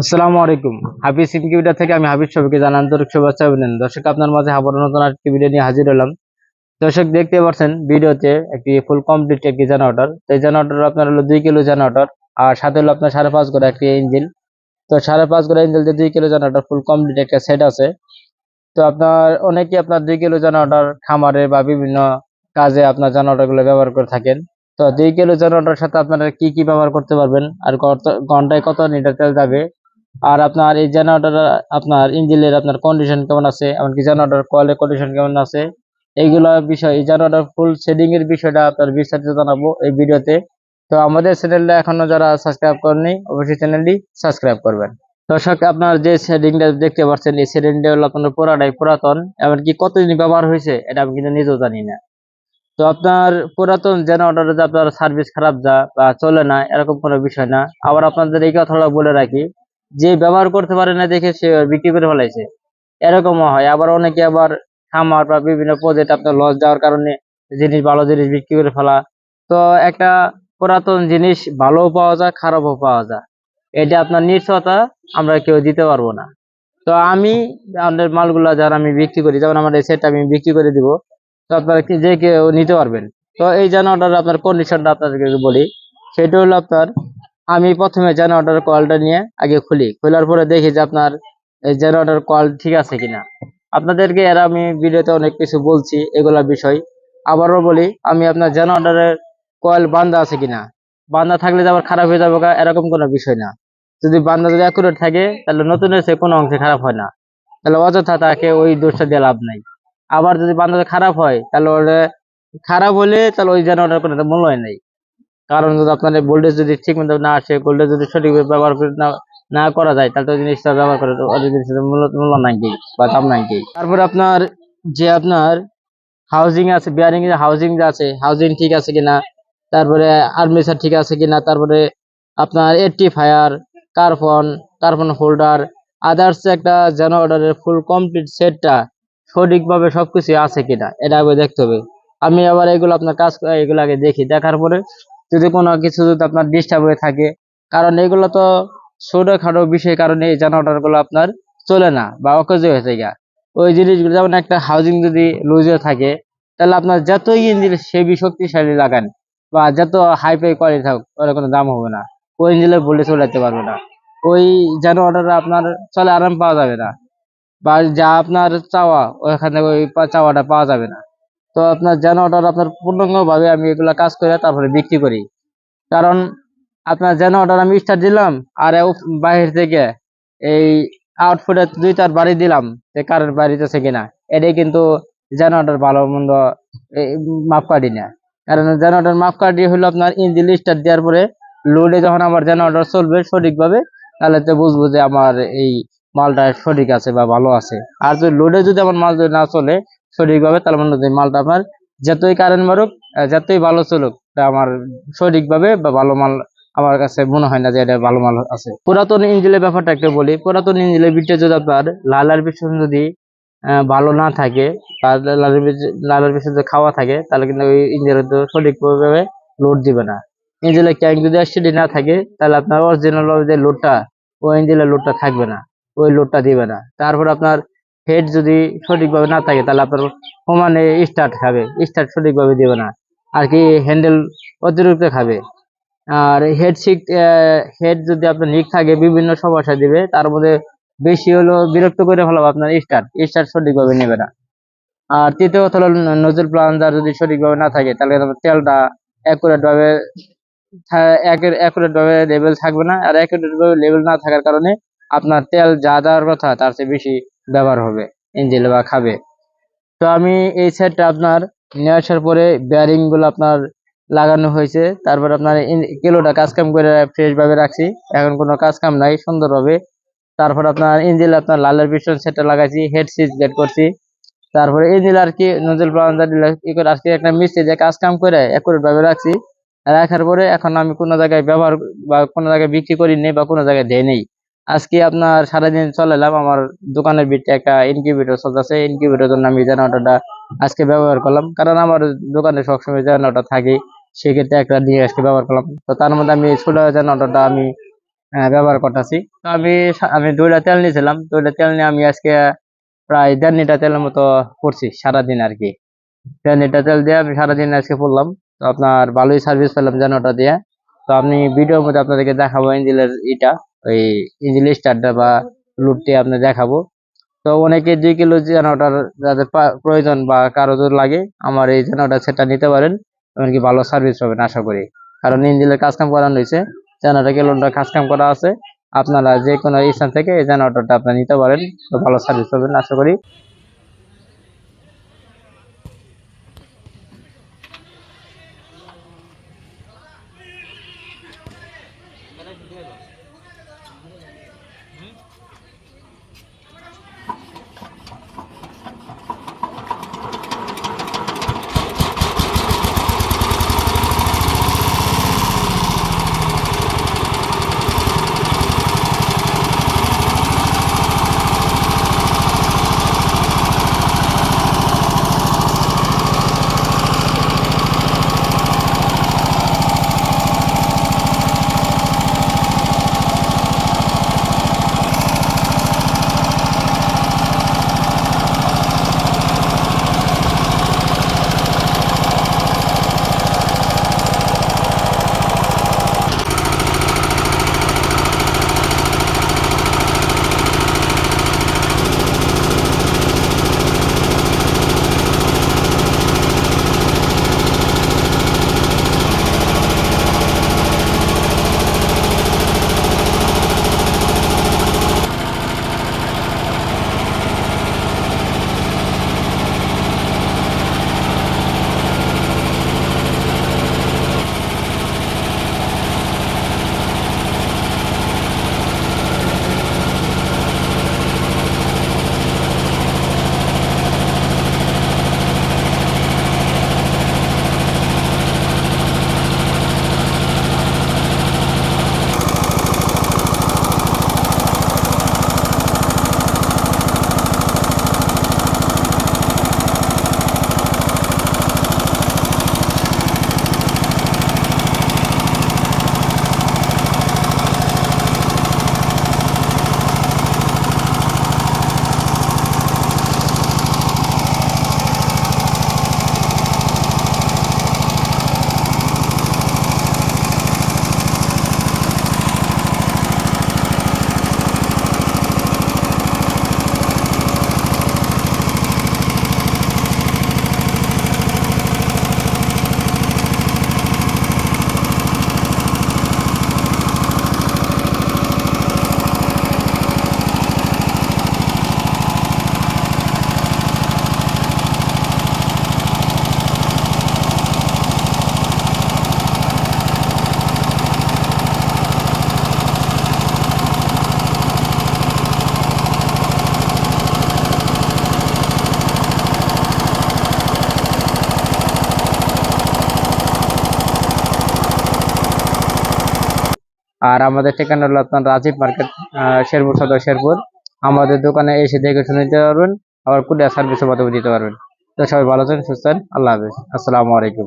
আসসালামু আলাইকুম। হাফিজ ইনকিউবেটার থেকে আমি হাফিজ সবাইকে জানান আন্তরিক শুভেচ্ছা অভিনন্দন। দর্শক, আপনার মাঝে আবার নতুন একটি ভিডিও নিয়ে হাজির হলাম। দর্শক, দেখতে পাচ্ছেন ভিডিওতে একটি ফুল কমপ্লিট একটি জেনারেটর তো এই জানা অর্ডার আপনার হলো দুই কিলো জানা অর্ডার আর সাথে হলো আপনার সাড়ে পাঁচ করে একটি ইঞ্জিন তো সাড়ে পাঁচ করে ইঞ্জিন দুই কিলো জেনারেটর ফুল কমপ্লিট একটা সেট আছে। তো আপনার অনেকে আপনার দুই কিলো জানা অর্ডার খামারে বা বিভিন্ন কাজে আপনার জেনারেটরগুলো ব্যবহার করে থাকেন। তো দুই কিলো জেনারেটর সাথে আপনারা কি কি ব্যবহার করতে পারবেন? আর ঘন্টায় কত লিটার তেল যাবে? আর আপনার এই জেনারেটর আপনার ইঞ্জিনের আপনার কন্ডিশন কেমন আছে? এমনকি জেনারেটর কয়েলের কন্ডিশন কেমন আছে? এইগুলো বিষয়, এই জেনারেটর ফুল সেটিং এর বিষয়টা আপনার বিস্তারিত জানাব এই ভিডিওতে। তো আমাদের চ্যানেলটা এখনও যারা সাবস্ক্রাইব করেনি অবশ্যই চ্যানেলটি সাবস্ক্রাইব করবেন। দর্শক, আপনার যে সেটিংটা দেখতে পাচ্ছেন, এই সেটিংটা হলো আপনার পুরাটাই পুরাতন, এমনকি কতদিন ব্যবহার হয়েছে, এটা আমি কিন্তু নিজেও জানি না। তো আপনার পুরাতন জেনারেটরে যে আপনার সার্ভিস খারাপ যা বা চলে না, এরকম কোনো বিষয় না। আবার আপনাদের এই কথাটা বলে রাখি যে ব্যবহার করতে পারে না দেখে সে বিক্রি করে ফেলাইছে। এরকমও হয়। আবার অনেকে আবার খামার বা বিভিন্ন প্রজেক্ট আপনার লস যাওয়ার কারণে জিনিস ভালো জিনিস বিক্রি করে ফেলা। তো একটা পুরাতন জিনিস ভালোও পাওয়া যায়, খারাপও পাওয়া যায়। এটা আপনার নিশ্চয়তা আমরা কেউ দিতে পারব না। তো আমি আমাদের মালগুলা যারা আমি বিক্রি করি, যেমন আমার এই সেট আমি বিক্রি করে দিব, তো আপনারা যে কেউ নিতে পারবেন। তো এই জেনারেটর আপনার কন্ডিশনটা আপনাদেরকে বলি, সেটা হলো আপনার আমি প্রথমে জেনারেটর কলটা নিয়ে আগে খুলি। খোলার পরে দেখি যে আপনার জেনারেটর কল ঠিক আছে কিনা। আপনাদেরকে এর আমি ভিডিওতে অনেক কিছু বলছি এগুলা বিষয়। আবারও বলি, আমি আপনার জেনারেটরের কয়েল বান্ধা আছে কিনা। বান্ধা থাকলে যে আবার খারাপ হয়ে যাবে এরকম কোনো বিষয় না। যদি বান্ধা যদি অ্যাকুরেট থাকে, তাহলে নতুনের সে কোনো অংশে খারাপ হয় না। তাহলে অযথা তাকে ওই দোষটা দিয়ে লাভ নাই। আবার যদি বান্ধাটা খারাপ হয়, তাহলে খারাপ হলে তাহলে ওই জেনারেটর কোনো মূল্য নেই। কারণ যদি আপনার ভোল্টেজ যদি ঠিক মতো না আসে ভোল্টেজ যদি সঠিকভাবে ব্যবহার করে না না করা যায়, তাহলে জিনিসটা ব্যবহার করে ওই জিনিসটার মূল্য নাই কি বা দাম নাই কি? তারপরে আপনার যে আপনার হাউজিং আছে বিয়ারিং এর হাউজিং আছে হাউজিং ঠিক আছে কিনা, তারপরে আর্মেচার ঠিক আছে কিনা, তারপরে আপনার এটি fire carbon carbon holder others একটা জেনারেটরের ফুল কমপ্লিট সেটটা সঠিকভাবে সবকিছু আছে কিনা, এটা আগে দেখতে হবে। আমি আবার এগুলো আপনার কাজ, এগুলো আগে দেখি, দেখার পরে যদি কোনো কিছু যদি আপনার ডিস্টার্ব হয়ে থাকে, কারণ এগুলো তো ছোটখাটো বিষয় কারণে এই জেনারেটরগুলো আপনার চলে না বা অকেজ হয়ে যায় ওই জিনিসগুলো, যেমন একটা হাউজিং যদি লুজ হয়ে থাকে, তাহলে আপনার যতই ইঞ্জিন সেবি শক্তিশালী লাগান বা যত হাই ফাই কোয়ালিটি থাকুক ওর কোনো দাম হবে না। ওই ইঞ্জিনের বলে চলাতে পারবে না। ওই জেনারেটর আপনার চলে আরাম পাওয়া যাবে না। বা যা আপনার চাওয়া ওখানে ওই চাওয়াটা পাওয়া যাবে না। তো আপনার জেনারেটর আপনার পূর্ণাঙ্গ ভাবে আমি এগুলা কাজ করে তারপরে বিক্রি করি। কারণ আপনার জেনারেটর আমি স্টার্ট দিলাম, আর বাহির থেকে এই আউটফুটে দুই চার বাড়ি দিলাম যে কারেন্ট বাড়িতেছে কিনা, এটাই কিন্তু জেনারেটর ভালো মন্দ এই মাপকাঠি না কারণ জেনারেটর মাপকাঠি হলো আপনার ইঞ্জিন স্টার্ট দেওয়ার পরে লোডে যখন আমার জেনারেটর চলবে সঠিকভাবে, তাহলে তো বুঝব যে আমার এই মালটা সঠিক আছে বা ভালো আছে। আর যদি লোডে যদি আমার মাল না চলে সঠিকভাবে তাহলে মনে মালটা আপনার যতই কারেন্ট মারুক যতই ভালো চলুক আমার সঠিকভাবে বা ভালো মাল আমার কাছে মনে হয় না যে এটা ভালো মাল আছে। পুরাতন ইঞ্জিনের ব্যাপারটা একটু বলি। পুরাতন ইঞ্জিনের বিটে যদি আপনার লালার পিছন যদি ভালো না থাকে লালার লালার পিছনে যদি খাওয়া থাকে, তাহলে কিন্তু ওই ইঞ্জিনের তো সঠিকভাবে লোড দিবে না। ইঞ্জিনের ট্যাঙ্ক যদি অ্যাসিডি না থাকে, তাহলে আপনার অরিজিনাল যে লোডটা ওই ইঞ্জিনের লোডটা থাকবে না, ওই লোডটা দিবে না। তারপর আপনার হেড যদি সঠিকভাবে না থাকে, তাহলে আপনার সমানে স্টার্ট খাবে। স্টার্ট সঠিকভাবে দিবে না। আর কি হ্যান্ডেল অতিরিক্ত খাবে। আর হেড সিট হেড যদি আপনার নিক থাকে, বিভিন্ন সমস্যা দিবে, তার মধ্যে বেশি হলো বিরক্ত করে ফেলাবো আপনার স্টার্ট স্টার্ট সঠিকভাবে নেবে না। আর তৃতীয় কথা হলো নজল প্লাঞ্জার যদি সঠিকভাবে না থাকে, তাহলে তেলটা অ্যাকুরেট ভাবে অ্যাকুরেট ভাবে লেভেল থাকবে না। আর অ্যাকুরেট ভাবে লেভেল না থাকার কারণে আপনার তেল যা দেওয়ার কথা, তার চেয়ে বেশি ব্যবহার হবে ইঞ্জিনে বা খাবে। তো আমি এই সেটটা আপনার নিয়ে আসার পরে বেয়ারিংগুলো আপনার লাগানো হয়েছে। তারপর আপনার কিলোটা কাজ কাম করে ফ্রেশ ভাবে রাখছি। এখন কোনো কাজ কাম নাই, সুন্দরভাবে। তারপর আপনার ইঞ্জিন আপনার লালের পিস্টন সেটটা লাগাইছি হেড সুইচ গেট করছি। তারপরে ইঞ্জিন আর কি নজল প্লাঞ্জার ই করে আজকে একটা মিস্ত্রি যে কাজ কাম করে ভাবে রাখছি। রাখার পরে এখন আমি কোনো জায়গায় ব্যবহার বা কোনো জায়গায় বিক্রি করি নেই বা কোনো জায়গায় দেই নেই। আজকে আপনার সারাদিন চলালাম আমার দোকানের ভিতরে একটা ইনকিউবেটর চলতেছে ইনকিউবেটর জন্য আমি জেনারেটরটা আজকে ব্যবহার করলাম। কারণ আমার দোকানে সবসময় জেনারেটর থাকে, সেক্ষেত্রে একটা নিয়ে আজকে ব্যবহার করলাম। তো তার মধ্যে আমি ছোট জেনারেটরটা আমি ব্যবহার করতেছি। তো আমি আমি দুইটা তেল নিয়েছিলাম, দুইটা তেল নিয়ে আমি আজকে প্রায় দেড় লিটার তেলের মতো করছি সারাদিন আর কি। দেড় লিটার তেল দিয়ে আমি সারাদিন আজকে পড়লাম। তো আপনার ভালোই সার্ভিস পেলাম ওটা দিয়ে। তো আমি ভিডিওর মধ্যে আপনাদেরকে দেখাবো ইঞ্জিনের ইটা। ওই ইংলিশ চারটা বা লুটটি আপনি দেখাবো। তো অনেকে দুই কিলো জেনাটার যাদের প্রয়োজন বা কারও যদি লাগে, আমার এই জেনারেটর সেটা নিতে পারেন, এমনকি ভালো সার্ভিস পাবেন আশা করি। কারণ ইঞ্জিলের কাজ কাম করানো হয়েছে, জেনাটা কাজ কাম করা আছে। আপনারা যে কোনো স্থান থেকে এই জেনারেটরটা আপনারা নিতে পারেন, তো ভালো সার্ভিস পাবেন আশা করি। আর আমাদের ঠিকানা হলো আপনার রাজীব মার্কেট শেরপুর সদর শেরপুর। আমাদের দোকানে এসে দেখে শুনে নিতে পারবেন, আবার কুরিয়ার সার্ভিসের মাধ্যমে দিতে পারবেন। তো সবাই ভালো থাকেন, সুস্থ আল্লাহ হাফিজ। আসসালামু আলাইকুম।